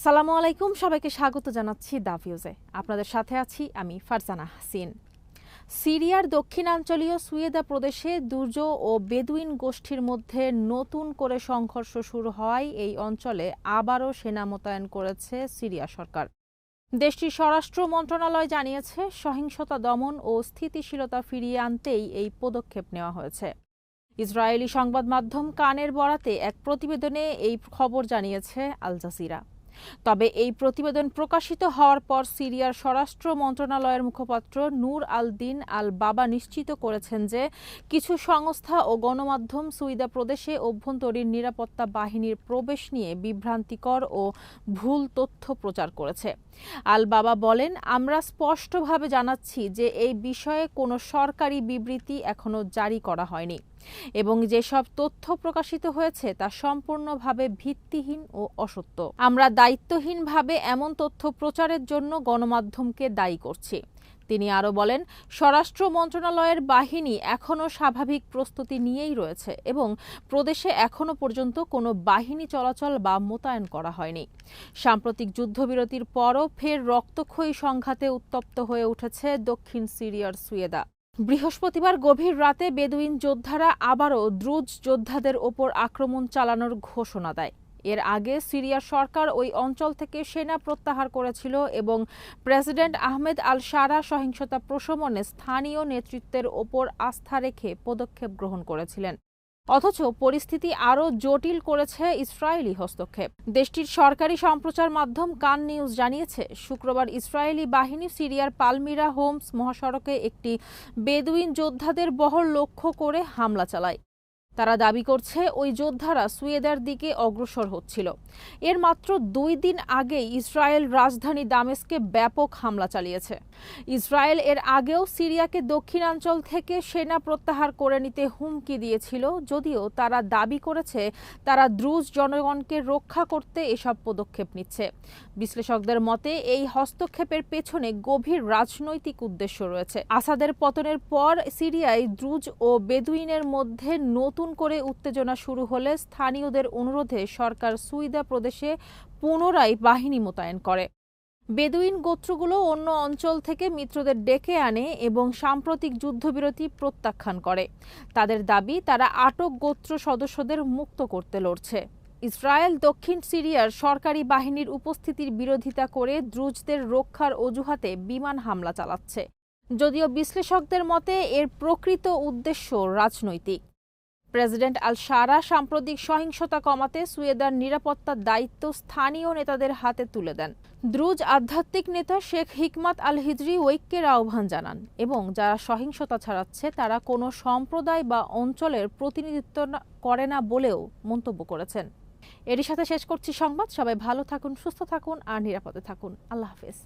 আসসালামু আলাইকুম, সবাইকে স্বাগত জানাচ্ছি দা ভিউজে। আপনাদের সাথে আছি আমি ফারজানা হাসিন। সিরিয়ার দক্ষিণাঞ্চলীয় সুয়েদা প্রদেশে দুর্য ও বেদুইন গোষ্ঠীর মধ্যে নতুন করে সংঘর্ষ শুরু হওয়ায় এই অঞ্চলে আবারও সেনা মোতায়েন করেছে সিরিয়া সরকার। দেশটির স্বরাষ্ট্র মন্ত্রণালয় জানিয়েছে, সহিংসতা দমন ও স্থিতিশীলতা ফিরিয়ে আনতেই এই পদক্ষেপ নেওয়া হয়েছে। ইসরায়েলি সংবাদ মাধ্যম কানের বরাতে এক প্রতিবেদনে এই খবর জানিয়েছে আল জাজিরা। তবে এই প্রতিবেদন প্রকাশিত হওয়ার পর সিরিয়ার স্বরাষ্ট্র মন্ত্রণালয়ের মুখপাত্র নূর আল দিন আল বাবা নিশ্চিত করেছেন যে কিছু সংস্থা ও গণমাধ্যম সুইদা প্রদেশে অভ্যন্তরীণ নিরাপত্তা বাহিনীর প্রবেশ নিয়ে বিভ্রান্তিকর ও ভুল তথ্য প্রচার করেছে। আল বাবা বলেন, আমরা স্পষ্টভাবে জানাচ্ছি যে এই বিষয়ে কোনো সরকারি বিবৃতি এখনও জারি করা হয়নি। এবং যেসব তথ্য প্রকাশিত হয়েছে তা সম্পূর্ণভাবে ভিত্তিহীন ও অসত্য। আমরা দায়িত্বহীনভাবে এমন তথ্য প্রচারের জন্য গণমাধ্যমকে দায়ী করছি। তিনি আরও বলেন, স্বরাষ্ট্র মন্ত্রণালয়ের বাহিনী এখনও স্বাভাবিক প্রস্তুতি নিয়েই রয়েছে এবং প্রদেশে এখনও পর্যন্ত কোনো বাহিনী চলাচল বা মোতায়েন করা হয়নি। সাম্প্রতিক যুদ্ধবিরতির পরও ফের রক্তক্ষয়ী সংঘাতে উত্তপ্ত হয়ে উঠেছে দক্ষিণ সিরিয়ার সুয়েদা। বৃহস্পতিবার গভীর রাতে বেদুইন যোদ্ধারা আবারও দ্রুজ যোদ্ধাদের ওপর আক্রমণ চালানোর ঘোষণা দেয়। এর আগে সিরিয়ার সরকার ওই অঞ্চল থেকে সেনা প্রত্যাহার করেছিল এবং প্রেসিডেন্ট আহমেদ আল সারা সহিংসতা প্রশমনে স্থানীয় নেতৃত্বের ওপর আস্থা রেখে পদক্ষেপ গ্রহণ করেছিলেন। অথচ পরিস্থিতি আরও জটিল করেছে ইসরায়েলি হস্তক্ষেপ। দেশটির সরকারি সম্প্রচার মাধ্যম কান নিউজ জানিয়েছে, শুক্রবার ইসরায়েলি বাহিনী সিরিয়ার পালমিরা হোমস মহাসড়কে একটি বেদুইন যোদ্ধাদের বহর লক্ষ্য করে হামলা চালায়। তারা দাবি করছে ওই যোদ্ধারা সুয়েদার দিকে অগ্রসর হচ্ছিল। এর মাত্র দুই দিন আগে ইসরায়েল রাজধানী দামেস্কে ব্যাপক হামলা চালিয়েছে। ইসরায়েল এর আগেও সিরিয়াকে দক্ষিণাঞ্চল থেকে সেনা প্রত্যাহার করে নিতে হুমকি দিয়েছিল, যদিও তারা দাবি করেছে তারা দ্রুজ জনগণকে রক্ষা করতে এসব পদক্ষেপ নিচ্ছে। বিশ্লেষকদের মতে, এই হস্তক্ষেপের পেছনে গভীর রাজনৈতিক উদ্দেশ্য রয়েছে। আসাদের পতনের পর সিরিয়ায় দ্রুজ ও বেদুইনের মধ্যে নতুন নতুন করে উত্তেজনা শুরু হলে স্থানীয়দের অনুরোধে সরকার সুইদা প্রদেশে পুনরায় বাহিনী মোতায়েন করে। বেদুইন গোত্রগুলো অন্য অঞ্চল থেকে মিত্রদের ডেকে আনে এবং সাম্প্রতিক যুদ্ধবিরতি প্রত্যাখ্যান করে। তাদের দাবি, তারা আটক গোত্র সদস্যদের মুক্ত করতে লড়ছে। ইসরায়েল দক্ষিণ সিরিয়ার সরকারি বাহিনীর উপস্থিতির বিরোধিতা করে দ্রুজদের রক্ষার অজুহাতে বিমান হামলা চালাচ্ছে। যদিও বিশ্লেষকদের মতে, এর প্রকৃত উদ্দেশ্য রাজনৈতিক। প্রেসিডেন্ট আল সারা সাম্প্রতিক সহিংসতা কমাতে সুয়েদার নিরাপত্তার দায়িত্ব স্থানীয় নেতাদের হাতে তুলে দেন। দ্রুজ আধ্যাত্মিক নেতা শেখ হিকমাত আল হিজরি ঐক্যের আহ্বান জানান এবং যারা সহিংসতা ছাড়াচ্ছে, তারা কোনো সম্প্রদায় বা অঞ্চলের প্রতিনিধিত্ব করে না বলেও মন্তব্য করেছেন। এরই সাথে শেষ করছি সংবাদ। সবাই ভালো থাকুন, সুস্থ থাকুন আর নিরাপদে থাকুন। আল্লাহ হাফেজ।